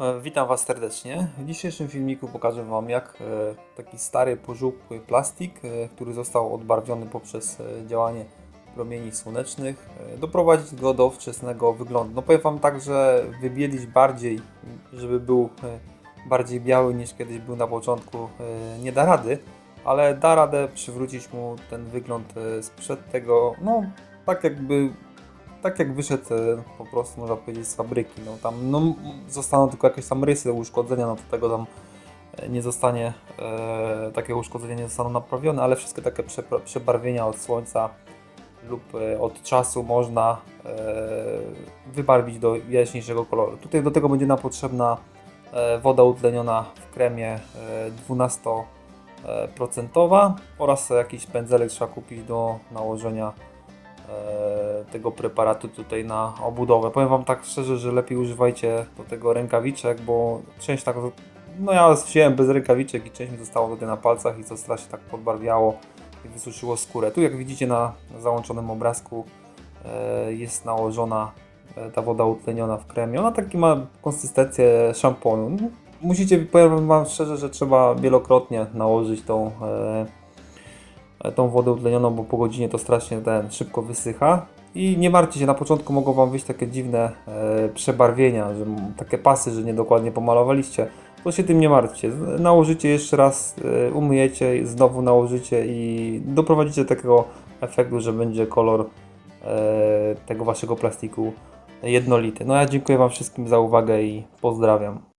E, Witam Was serdecznie. W dzisiejszym filmiku pokażę Wam jak e, taki stary, pożółkły plastik, e, który został odbarwiony poprzez działanie promieni słonecznych, doprowadzić go do wczesnego wyglądu. No powiem Wam tak, że wybielić bardziej, żeby był bardziej biały niż kiedyś był na początku, nie da rady, ale da radę przywrócić mu ten wygląd sprzed tego, no tak jakby tak jak wyszedł e, po prostu można powiedzieć z fabryki. No tam no, zostaną tylko jakieś tam rysy uszkodzenia, no to tego tam e, nie zostanie, e, takie uszkodzenia nie zostaną naprawione, ale wszystkie takie przebarwienia od słońca lub e, od czasu można e, wybarwić do jaśniejszego koloru. Tutaj do tego będzie nam potrzebna woda utleniona w kremie e, 12% oraz jakiś pędzelek trzeba kupić do nałożenia tego preparatu tutaj na obudowę. Powiem Wam tak szczerze, że lepiej używajcie do tego rękawiczek, bo część tak, no ja wziąłem bez rękawiczek i część mi zostało tutaj na palcach i to strasznie tak podbarwiało i wysuszyło skórę. Tu jak widzicie na załączonym obrazku e, jest nałożona e, ta woda utleniona w kremie. Ona taki ma konsystencję szamponu. Musicie, powiem Wam szczerze, że trzeba wielokrotnie nałożyć tą e, e, tą wodę utlenioną, bo po godzinie to strasznie ten szybko wysycha. I nie martwcie się, na początku mogą Wam wyjść takie dziwne e, przebarwienia, że takie pasy, że niedokładnie pomalowaliście. To się tym nie martwcie. Nałożycie jeszcze raz, e, umyjecie, znowu nałożycie i doprowadzicie do takiego efektu, że będzie kolor e, tego Waszego plastiku jednolity. No ja dziękuję Wam wszystkim za uwagę i pozdrawiam.